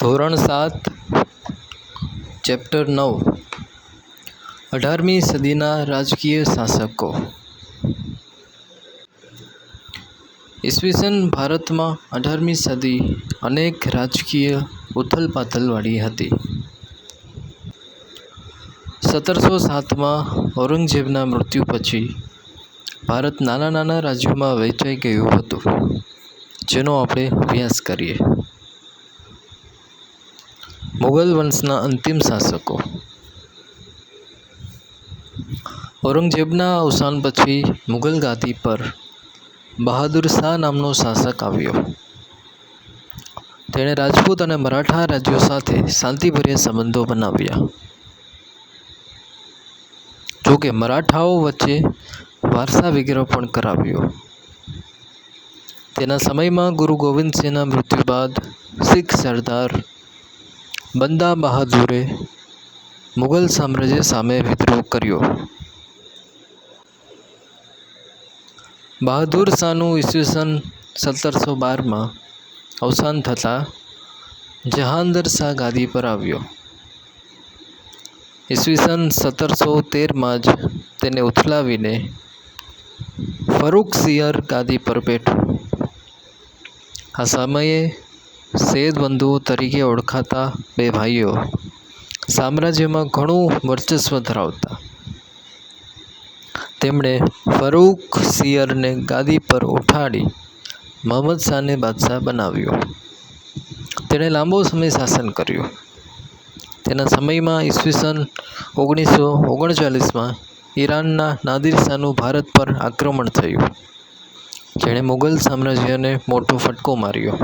ધોરણ સાત, ચેપ્ટર નવ. અઢારમી સદીના રાજકીય શાસકો. ઈસવીસન ભારતમાં અઢારમી સદી અનેક રાજકીય ઉથલપાથલવાળી હતી. સત્તરસો સાતમાં ઔરંગઝેબના મૃત્યુ પછી ભારત નાના નાના રાજ્યોમાં વહેંચાઈ ગયું હતું, જેનો આપણે અભ્યાસ કરીએ. મુગલ વંશના અંતિમ શાસકો. ઔરંગઝેબના અવસાન પછી મુગલ ગાદી પર બહાદુર શાહ નામનો શાસક આવ્યો. તેણે રાજપૂત અને મરાઠા રાજ્યો સાથે શાંતિભર્યા સંબંધો બનાવ્યા. જોકે મરાઠાઓ વચ્ચે વારસા વિગ્રહ પણ કરાવ્યો. તેના સમયમાં ગુરુ ગોવિંદસિંહના મૃત્યુ બાદ શીખ સરદાર બંદા બહાદુરે મુગલ સામ્રાજ્ય સામે વિદ્રોહ કર્યો. બહાદુર શાહનું ઈસવીસન સત્તરસો બારમાં અવસાન થતાં જહાંદર શાહ ગાદી પર આવ્યો. ઈસવીસન સત્તરસો તેરમાં જ તેને ઉથલાવીને ફરુખસિયર ગાદી પર બેઠો. આ સમયે સૈયદ તરીકે ઓળખાતા બે ભાઈઓ સામ્રાજ્યમાં ઘણું વર્ચસ્વ ધરાવતા. તેમણે ફરુખસિયરને ગાદી પર ઉઠાડી મહમ્મદ શાહને બાદશાહ બનાવ્યો. તેણે લાંબો સમય શાસન કર્યું. તેના સમયમાં ઈસવીસન ઓગણીસો ઓગણચાલીસમાં ઈરાનના નાદિર શાહનું ભારત પર આક્રમણ થયું. જેણે મુગલ સામ્રાજ્યને મોટો ફટકો માર્યો.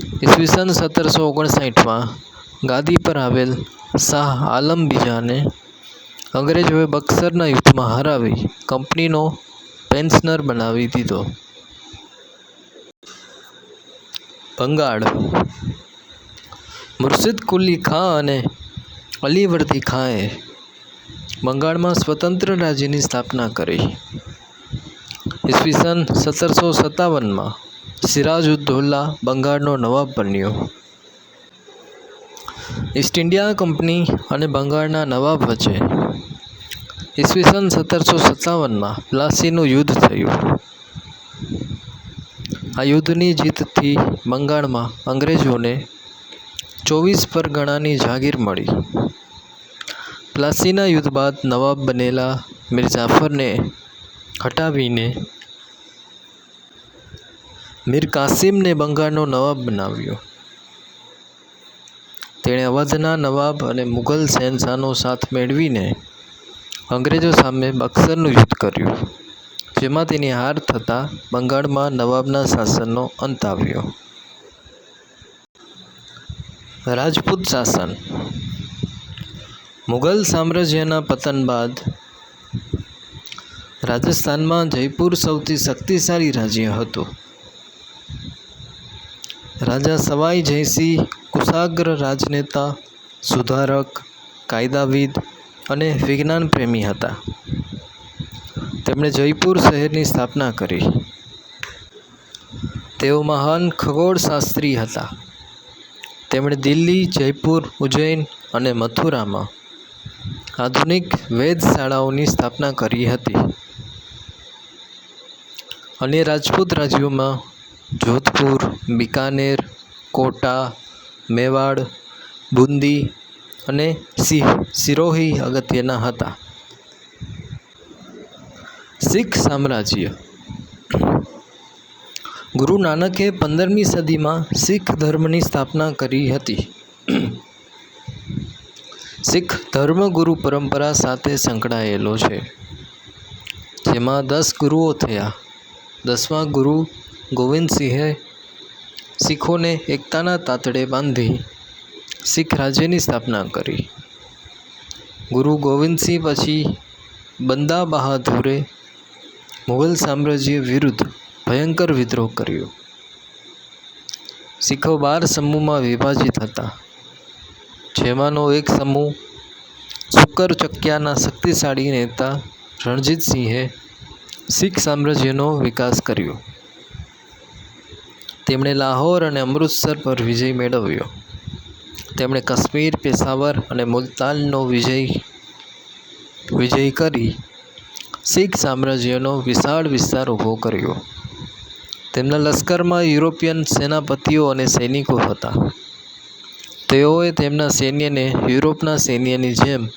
ઈસવીસન સત્તરસો ઓગણસાઠમાં ગાદી પર આવેલ શાહ આલમ બીજાને અંગ્રેજોએ બક્સરના યુદ્ધમાં હરાવી કંપનીનો પેન્શનર બનાવી દીધો. બંગાળ. મુર્શિદ કુલી ખાં અને અલીવર્દી ખાંએ બંગાળમાં સ્વતંત્ર રાજ્યની સ્થાપના કરી. ઈસવીસન સત્તરસો સત્તાવનમાં સિરાજઉદ્દૌલા બંગાળનો નવાબ બન્યો. ઈસ્ટ ઇન્ડિયા કંપની અને બંગાળના નવાબ વચ્ચે ઈસવીસન સત્તરસો સત્તાવનમાં પ્લાસીનું યુદ્ધ થયું. આ યુદ્ધની જીતથી બંગાળમાં અંગ્રેજોને ચોવીસ પરગણાની જાગીર મળી. પ્લાસીના યુદ્ધ બાદ નવાબ બનેલા મીર જાફરને હટાવીને મીર કાસિમને બંગાળનો નવાબ બનાવ્યો. તેણે અવધના નવાબ અને મુઘલ શહેનશાહનો સાથ મેળવીને અંગ્રેજો સામે બક્સરનું યુદ્ધ કર્યું, જેમાં તેની હાર થતાં બંગાળમાં નવાબના શાસનનો અંત આવ્યો. રાજપૂત શાસન. મુગલ સામ્રાજ્યના પતન બાદ રાજસ્થાનમાં જયપુર સૌથી શક્તિશાળી રાજ્ય હતું. રાજા સવાઈ જયસિંહ કુશાગ્ર રાજનેતા, સુધારક, કાયદાવિદ અને વિજ્ઞાન પ્રેમી હતા. તેમણે જયપુર શહેરની સ્થાપના કરી. તેઓ મહાન ખગોળશાસ્ત્રી હતા. તેમણે દિલ્હી, જયપુર, ઉજ્જૈન અને મથુરામાં આધુનિક વેધશાળાઓની સ્થાપના કરી હતી. અન્ય રાજપૂત રાજ્યોમાં જોધપુર, બિકાનેર, કોટા, મેવાડ, બુંદી અને સિરોહી અગત્યના હતા. શીખ સામ્રાજ્ય. ગુરુ નાનકે પંદરમી સદીમાં શીખ ધર્મની સ્થાપના કરી હતી. શીખ ધર્મ ગુરુ પરંપરા સાથે સંકળાયેલો છે. જેમાં દસ ગુરુઓ થયા. દસમા ગુરુ ગોવિંદસિંહે શીખોને એકતાના તાતડે બાંધી શીખ રાજ્યની સ્થાપના કરી. ગુરુ ગોવિંદસિંહ પછી બંદા બહાદુરે મુગલ સામ્રાજ્ય વિરુદ્ધ ભયંકર વિદ્રોહ કર્યો. શીખો બાર સમૂહમાં વિભાજિત હતા. જેમાંનો એક સમૂહ સુકર ચક્યાના શક્તિશાળી નેતા રણજીતસિંહે શીખ સામ્રાજ્યનો વિકાસ કર્યો. તેમણે લાહોર અને અમૃતસર પર વિજય મેળવ્યો. તેમણે કાશ્મીર, પેશાવર અને મુલતાનનો વિજય વિજય કરી શીખ સામ્રાજ્યનો વિશાળ વિસ્તાર ઊભો કર્યો. તેમના લશ્કરમાં યુરોપિયન સેનાપતિઓ અને સૈનિકો હતા. તેઓએ તેમના સૈન્યને યુરોપના સૈન્યની જેમ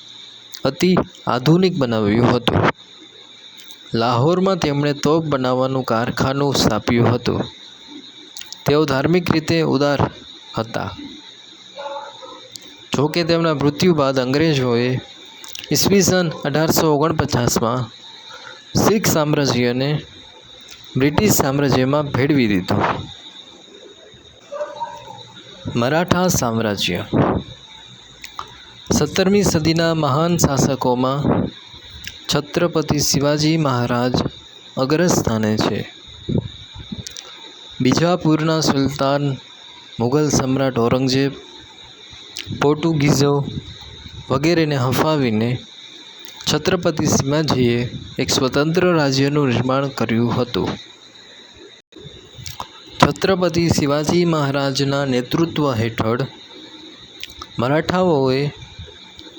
અતિ આધુનિક બનાવ્યું હતું. લાહોરમાં તેમણે તોપ બનાવવાનું કારખાનું સ્થાપ્યું હતું. તેઓ ધાર્મિક રીતે ઉદાર હતા. જો કે તેમના મૃત્યુ બાદ અંગ્રેજોએ ઈસવીસન અઢારસો ઓગણપચાસમાં શીખ સામ્રાજ્યને બ્રિટિશ સામ્રાજ્યમાં ભેળવી દીધું. મરાઠા સામ્રાજ્ય. સત્તરમી સદીના મહાન શાસકોમાં છત્રપતિ શિવાજી મહારાજ અગ્રસ્થાને છે. બીજાપુરના સુલતાન મુઘલ સમ્રાટ ઔરંગઝેબ, પોર્ટુગીઝો વગેરેને હંફાવીને છત્રપતિ શિવાજીએ એક સ્વતંત્ર રાજ્યનું નિર્માણ કર્યું હતું. છત્રપતિ શિવાજી મહારાજના નેતૃત્વ હેઠળ મરાઠાઓએ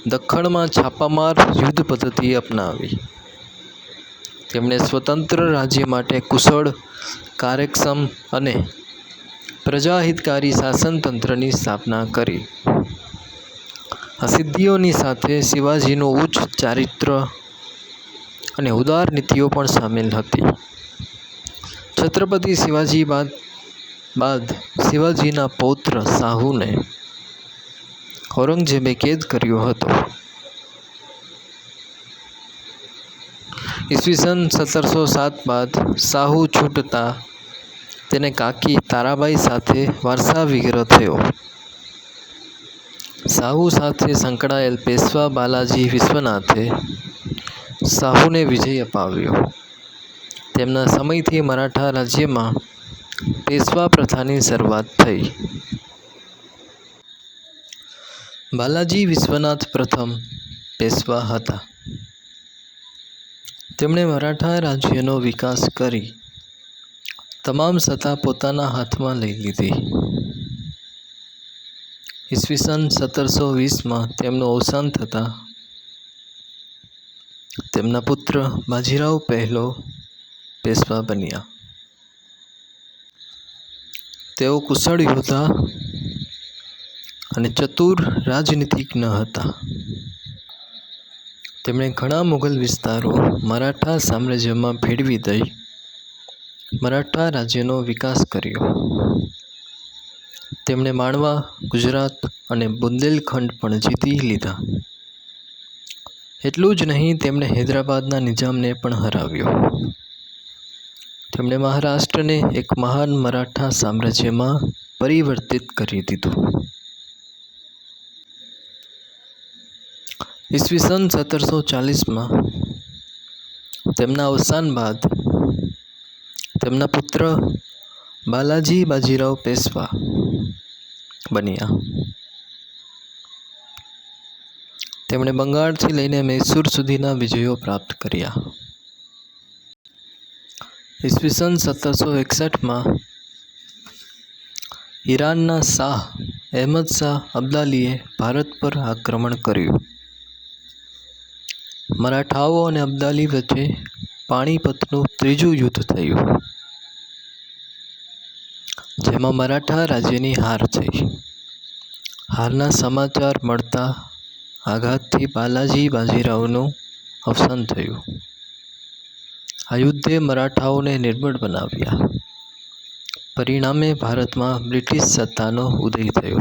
દખ્ખણમાં છાપામાર યુદ્ધ પદ્ધતિ અપનાવી. તેમણે સ્વતંત્ર રાજ્ય માટે કુશળ, કાર્યક્ષમ અને પ્રજાહિતકારી શાસનતંત્રની સ્થાપના કરી. આ સિદ્ધિઓની સાથે શિવાજીનું ઉચ્ચ ચારિત્ર અને ઉદાર નીતિઓ પણ સામેલ હતી. છત્રપતિ શિવાજી બાદ બાદ શિવાજીના પૌત્ર શાહુને ઔરંગઝેબે કેદ કર્યો હતો. ઈસવીસન સત્તરસો સાત બાદ સાહુ છૂટતા તેને કાકી તારાબાઈ સાથે વારસા વિગ્રહ થયો. સાહુ સાથે સંકળાયેલ પેશવા બાલાજી વિશ્વનાથે સાહુને વિજય અપાવ્યો. તેમના સમયથી મરાઠા રાજ્યમાં પેશવા પ્રથાની શરૂઆત થઈ. બાલાજી વિશ્વનાથ પ્રથમ પેશવા હતા. તેમણે મરાઠા રાજ્યનો વિકાસ કરી તમામ સત્તા પોતાના હાથમાં લઈ લીધી. ઈસવીસન સત્તરસો વીસમાં તેમનું અવસાન થતાં તેમના પુત્ર બાજીરાવ પહેલો પેશવા બન્યા. તેઓ કુશળ યોદ્ધા અને ચતુર રાજનીતિજ્ઞ હતા. તેમણે ઘણા મુઘલ વિસ્તારો મરાઠા સામ્રાજ્યમાં ભેળવી દઈ મરાઠા રાજ્યનો વિકાસ કર્યો. તેમણે માળવા ગુજરાત અને બુંદેલખંડ પણ જીતી લીધા. એટલું જ નહીં, તેમણે હૈદરાબાદના નિજામને પણ હરાવ્યો. તેમણે મહારાષ્ટ્રને એક મહાન મરાઠા સામ્રાજ્યમાં પરિવર્તિત કરી દીધું. ઈસવીસન સત્તરસો ચાલીસમાં તેમના અવસાન બાદ તેમના પુત્ર બાલાજી બાજીરાવ પેશવા બન્યા. તેમણે બંગાળથી લઈને મૈસૂર સુધીના વિજયો પ્રાપ્ત કર્યા. ઈસવીસન સત્તરસો એકસઠમાં ઈરાનના શાહ અહેમદ શાહ અબ્દાલીએ ભારત પર આક્રમણ કર્યું. મરાઠાઓ અને અબ્દાલી વચ્ચે પાણીપતનું ત્રીજું યુદ્ધ થયું. જેમાં મરાઠા રાજ્યની હાર થઈ. હારના સમાચાર મળતા આઘાતથી બાલાજી બાજીરાવનું અવસાન થયું. આ યુદ્ધે મરાઠાઓને નિર્બળ બનાવ્યા. પરિણામે ભારતમાં બ્રિટિશ સત્તાનો ઉદય થયો.